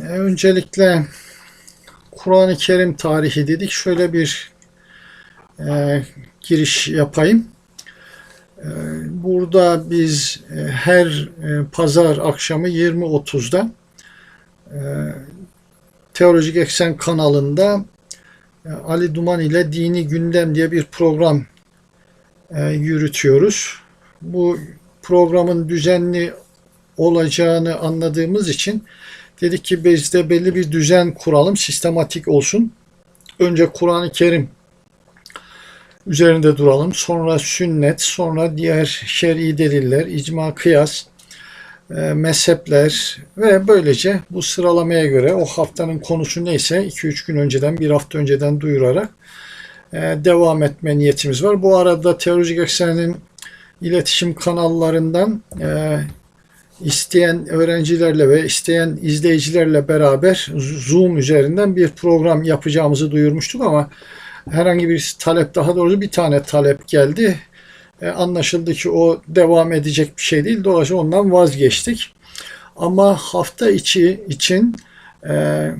Öncelikle Kur'an-ı Kerim tarihi dedik. Şöyle bir e, giriş yapayım. E, burada biz e, her e, pazar akşamı 20.30'da e, Teolojik Eksen kanalında e, Ali Duman ile Dini Gündem diye bir program e, yürütüyoruz. Bu programın düzenli olacağını anladığımız için dedik ki biz de belli bir düzen kuralım, sistematik olsun. Önce Kur'an-ı Kerim üzerinde duralım. Sonra sünnet, sonra diğer şer'i deliller, icma, kıyas, e, mezhepler ve böylece bu sıralamaya göre o haftanın konusu neyse 2-3 gün önceden, bir hafta önceden duyurarak e, devam etme niyetimiz var. Bu arada Teolojik Eksen'in iletişim kanallarından e, isteyen öğrencilerle ve isteyen izleyicilerle beraber Zoom üzerinden bir program yapacağımızı duyurmuştuk ama herhangi bir talep daha doğrusu bir tane talep geldi. E, anlaşıldı ki o devam edecek bir şey değil. Dolayısıyla ondan vazgeçtik. Ama hafta içi için e,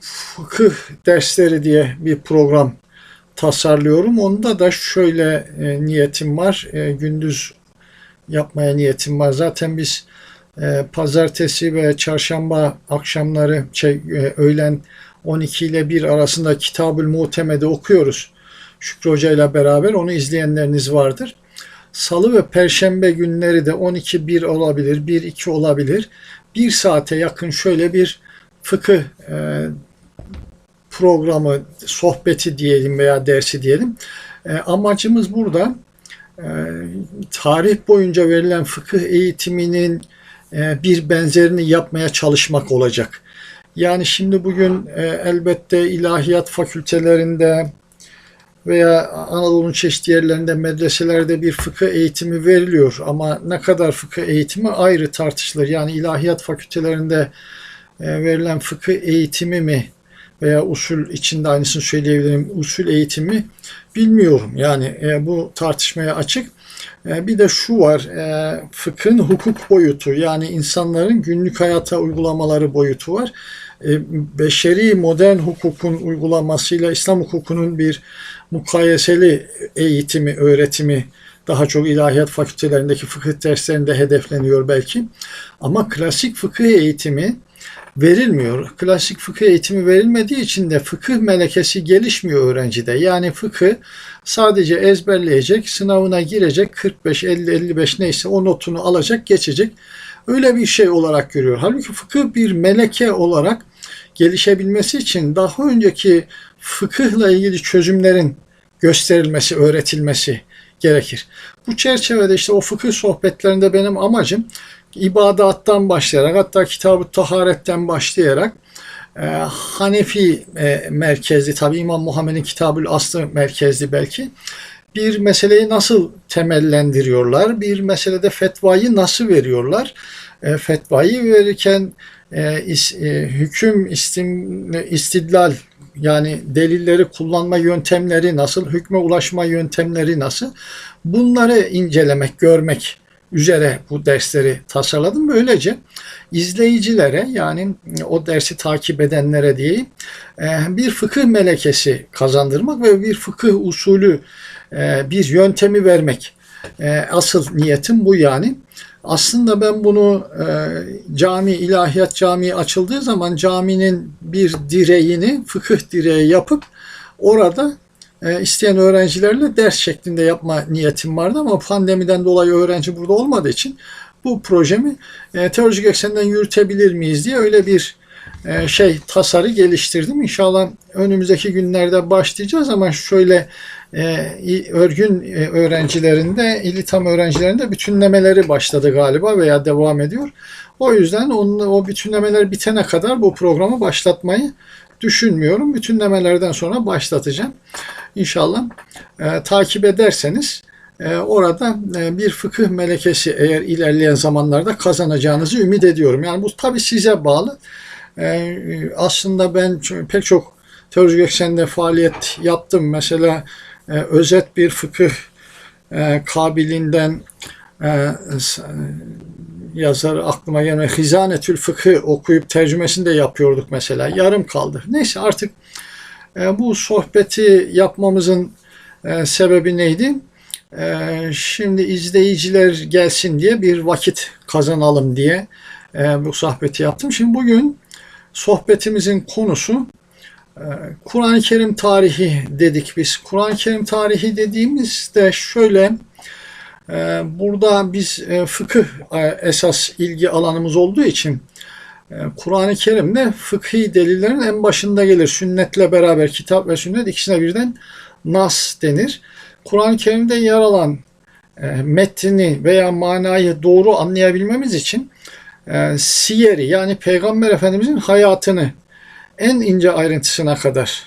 fıkıh dersleri diye bir program tasarlıyorum. Onda da şöyle e, niyetim var. E, gündüz yapmaya niyetim var. Zaten biz e, pazartesi ve çarşamba akşamları şey, e, öğlen 12 ile 1 arasında Kitabül Muhteme'de okuyoruz. Şükrü Hoca ile beraber onu izleyenleriniz vardır. Salı ve Perşembe günleri de 12-1 olabilir, 1-2 olabilir. Bir saate yakın şöyle bir fıkıh e, programı, sohbeti diyelim veya dersi diyelim. E, amacımız burada tarih boyunca verilen fıkıh eğitiminin e, bir benzerini yapmaya çalışmak olacak. Yani şimdi bugün e, elbette ilahiyat fakültelerinde veya Anadolu'nun çeşitli yerlerinde medreselerde bir fıkıh eğitimi veriliyor ama ne kadar fıkıh eğitimi ayrı tartışılır. Yani ilahiyat fakültelerinde verilen fıkıh eğitimi mi veya usul içinde aynısını söyleyebilirim. Usul eğitimi bilmiyorum. Yani e, bu tartışmaya açık. E, bir de şu var, e, fıkhın hukuk boyutu yani insanların günlük hayata uygulamaları boyutu var. E, beşeri modern hukukun uygulamasıyla İslam hukukunun bir mukayeseli eğitimi, öğretimi daha çok ilahiyat fakültelerindeki fıkıh derslerinde hedefleniyor belki. Ama klasik fıkıh eğitimi verilmiyor. Klasik fıkıh eğitimi verilmediği için de fıkıh melekesi gelişmiyor öğrencide. Yani fıkıh sadece ezberleyecek, sınavına girecek, 45, 50, 55 neyse o notunu alacak, geçecek. Öyle bir şey olarak görüyor. Halbuki fıkıh bir meleke olarak gelişebilmesi için daha önceki fıkıhla ilgili çözümlerin gösterilmesi, öğretilmesi gerekir. Bu çerçevede işte o fıkıh sohbetlerinde benim amacım ibadattan başlayarak hatta kitab-ı taharetten başlayarak e, Hanefi e, merkezli tabi İmam Muhammed'in Kitabül Aslı merkezli belki bir meseleyi nasıl temellendiriyorlar, bir meselede fetvayı nasıl veriyorlar, e, fetvayı verirken e, is, e, hüküm istim, istidlal yani delilleri kullanma yöntemleri nasıl, hükme ulaşma yöntemleri nasıl? Bunları incelemek, görmek üzere bu dersleri tasarladım. Böylece izleyicilere yani o dersi takip edenlere diyeyim e, bir fıkıh melekesi kazandırmak ve bir fıkıh usulü e, bir yöntemi vermek. E, asıl niyetim bu yani. Aslında ben bunu cami, ilahiyat camii açıldığı zaman caminin bir direğini fıkıh direği yapıp orada e, isteyen öğrencilerle ders şeklinde yapma niyetim vardı ama pandemiden dolayı öğrenci burada olmadığı için bu projemi e, teolojik eksenden yürütebilir miyiz diye öyle bir e, şey tasarı geliştirdim. İnşallah önümüzdeki günlerde başlayacağız ama şöyle e, örgün e, öğrencilerinde, ilitam öğrencilerinde bütünlemeleri başladı galiba veya devam ediyor. O yüzden onun, o bütünlemeler bitene kadar bu programı başlatmayı düşünmüyorum. Bütünlemelerden sonra başlatacağım. İnşallah e, takip ederseniz e, orada e, bir fıkıh melekesi eğer ilerleyen zamanlarda kazanacağınızı ümit ediyorum. Yani bu tabi size bağlı. E, aslında ben pek çok teoloji eksende faaliyet yaptım. Mesela e, özet bir fıkıh e, kabiliğinden e, yazarı aklıma gelmiyor. Hizanetül Fıkı okuyup tercümesini de yapıyorduk mesela. Yarım kaldı. Neyse artık e, bu sohbeti yapmamızın e, sebebi neydi? E, şimdi izleyiciler gelsin diye bir vakit kazanalım diye e, bu sohbeti yaptım. Şimdi bugün sohbetimizin konusu e, Kur'an-ı Kerim tarihi dedik biz. Kur'an-ı Kerim tarihi dediğimizde şöyle e, burada biz e, fıkıh esas ilgi alanımız olduğu için Kur'an-ı Kerim'de fıkhi delillerin en başında gelir. Sünnetle beraber kitap ve sünnet ikisine birden nas denir. Kur'an-ı Kerim'de yer alan metni veya manayı doğru anlayabilmemiz için siyeri yani Peygamber Efendimizin hayatını en ince ayrıntısına kadar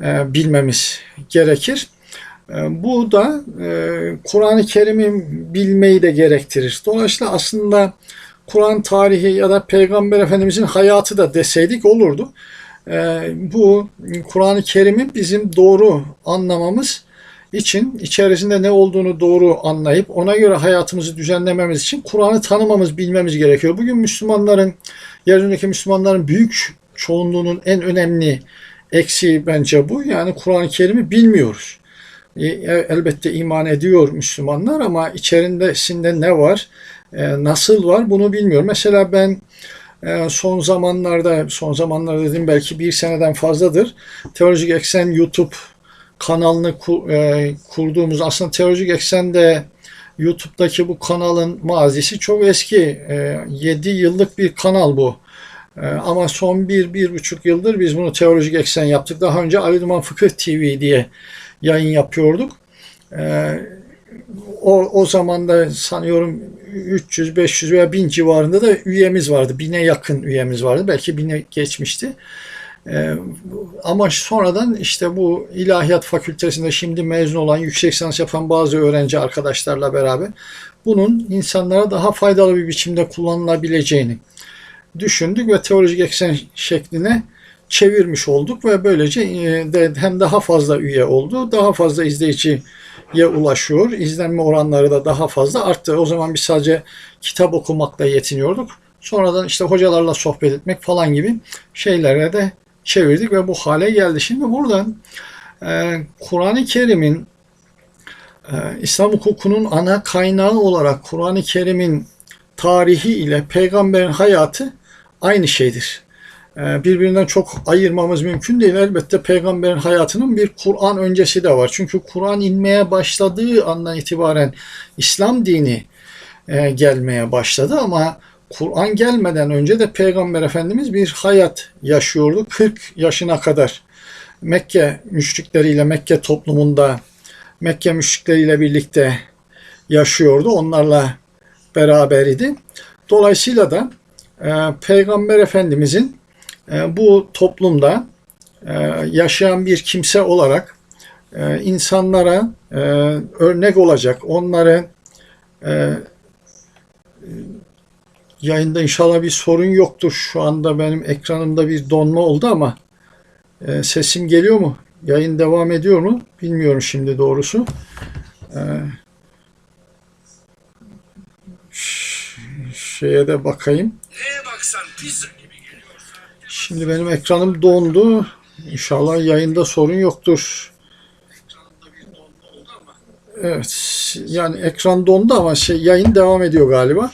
e, bilmemiz gerekir. E, bu da e, Kur'an-ı Kerim'i bilmeyi de gerektirir. Dolayısıyla aslında Kur'an tarihi ya da Peygamber Efendimizin hayatı da deseydik olurdu. E, bu Kur'an-ı Kerim'i bizim doğru anlamamız için içerisinde ne olduğunu doğru anlayıp ona göre hayatımızı düzenlememiz için Kur'an'ı tanımamız, bilmemiz gerekiyor. Bugün Müslümanların, yeryüzündeki Müslümanların büyük çoğunluğunun en önemli eksiği bence bu. Yani Kur'an-ı Kerim'i bilmiyoruz. E, e, elbette iman ediyor Müslümanlar ama içerisinde ne var, e, nasıl var bunu bilmiyor. Mesela ben son zamanlarda, son zamanlarda dedim belki bir seneden fazladır Teolojik Eksen YouTube kanalını kurduğumuz aslında Teolojik Eksen'de YouTube'daki bu kanalın mazisi çok eski. 7 yıllık bir kanal bu. Ama son bir, bir buçuk yıldır biz bunu teolojik eksen yaptık. Daha önce Ali Duman Fıkıh TV diye yayın yapıyorduk. Ee, o, o zaman da sanıyorum 300, 500 veya 1000 civarında da üyemiz vardı. Bine yakın üyemiz vardı. Belki bine geçmişti. Ee, ama sonradan işte bu ilahiyat fakültesinde şimdi mezun olan, yüksek lisans yapan bazı öğrenci arkadaşlarla beraber bunun insanlara daha faydalı bir biçimde kullanılabileceğini düşündük ve teolojik eksen şekline çevirmiş olduk ve böylece e, de hem daha fazla üye oldu, daha fazla izleyiciye ulaşıyor. İzlenme oranları da daha fazla arttı. O zaman biz sadece kitap okumakla yetiniyorduk. Sonradan işte hocalarla sohbet etmek falan gibi şeylere de çevirdik ve bu hale geldi. Şimdi buradan e, Kur'an-ı Kerim'in e, İslam hukukunun ana kaynağı olarak Kur'an-ı Kerim'in tarihi ile peygamberin hayatı aynı şeydir. Ee, birbirinden çok ayırmamız mümkün değil. Elbette peygamberin hayatının bir Kur'an öncesi de var. Çünkü Kur'an inmeye başladığı andan itibaren İslam dini e, gelmeye başladı ama Kur'an gelmeden önce de Peygamber Efendimiz bir hayat yaşıyordu. 40 yaşına kadar Mekke müşrikleriyle, Mekke toplumunda Mekke müşrikleriyle birlikte yaşıyordu. Onlarla beraber idi. Dolayısıyla da e, Peygamber Efendimizin bu toplumda e, yaşayan bir kimse olarak e, insanlara e, örnek olacak, onları e, yayında inşallah bir sorun yoktur. Şu anda benim ekranımda bir donma oldu ama e, sesim geliyor mu? Yayın devam ediyor mu? Bilmiyorum şimdi doğrusu. E, şeye de bakayım. Neye baksan pizza. Şimdi benim ekranım dondu. İnşallah yayında sorun yoktur. Evet. Yani ekran dondu ama şey yayın devam ediyor galiba.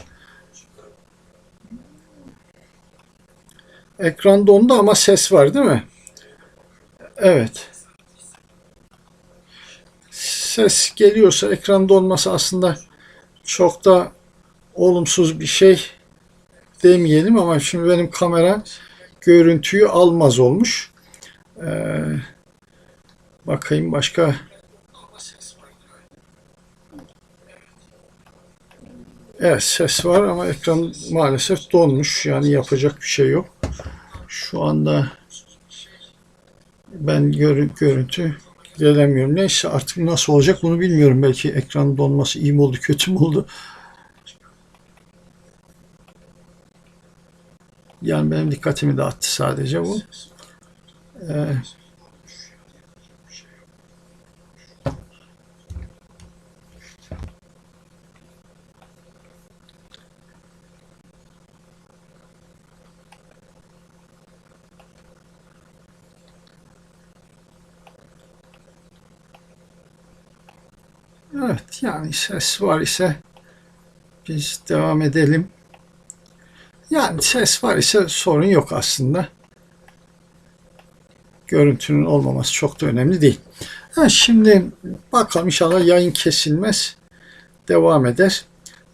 Ekran dondu ama ses var değil mi? Evet. Ses geliyorsa ekran donması aslında çok da olumsuz bir şey demeyelim ama şimdi benim kamera görüntüyü almaz olmuş. Ee, bakayım başka Evet ses var ama ekran maalesef donmuş. Yani yapacak bir şey yok. Şu anda ben gör, görüntü gelemiyorum. Neyse artık nasıl olacak bunu bilmiyorum. Belki ekran donması iyi mi oldu kötü mü oldu. Yani benim dikkatimi dağıttı sadece bu. Ee, Evet yani ses var ise biz devam edelim. Yani ses var ise sorun yok aslında. Görüntünün olmaması çok da önemli değil. Ha, şimdi bakalım inşallah yayın kesilmez. Devam eder.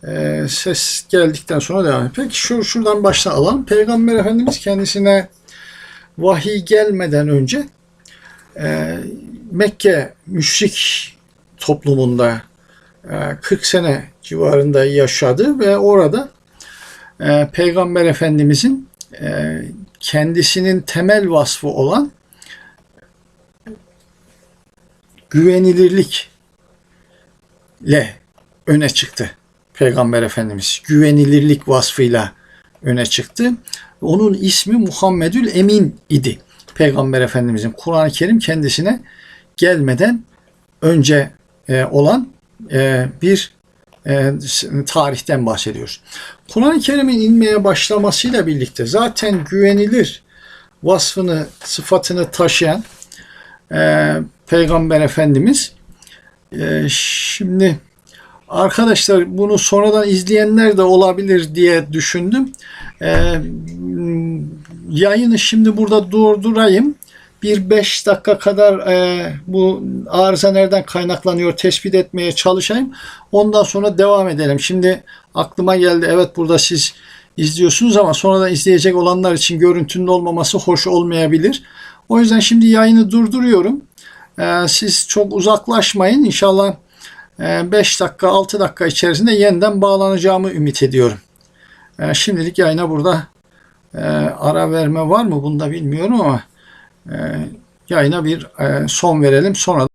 Ee, ses geldikten sonra devam eder. Peki şu, şuradan baştan alalım. Peygamber Efendimiz kendisine vahiy gelmeden önce e, Mekke müşrik toplumunda e, 40 sene civarında yaşadı ve orada e, Peygamber Efendimizin e, kendisinin temel vasfı olan güvenilirlikle öne çıktı. Peygamber Efendimiz güvenilirlik vasfıyla öne çıktı. Onun ismi Muhammedül Emin idi. Peygamber Efendimizin Kur'an-ı Kerim kendisine gelmeden önce e, olan e, bir e, tarihten bahsediyoruz. Kur'an-ı Kerim'in inmeye başlamasıyla birlikte zaten güvenilir vasfını, sıfatını taşıyan e, Peygamber Efendimiz e, şimdi arkadaşlar bunu sonradan izleyenler de olabilir diye düşündüm. E, yayını şimdi burada durdurayım. Bir beş dakika kadar e, bu arıza nereden kaynaklanıyor tespit etmeye çalışayım. Ondan sonra devam edelim. Şimdi aklıma geldi evet burada siz izliyorsunuz ama sonradan izleyecek olanlar için görüntünün olmaması hoş olmayabilir. O yüzden şimdi yayını durduruyorum. Ee, siz çok uzaklaşmayın. İnşallah 5 dakika 6 dakika içerisinde yeniden bağlanacağımı ümit ediyorum. Ee, şimdilik yayına burada e, ara verme var mı bunda bilmiyorum ama e, yayına bir e, son verelim. Sonra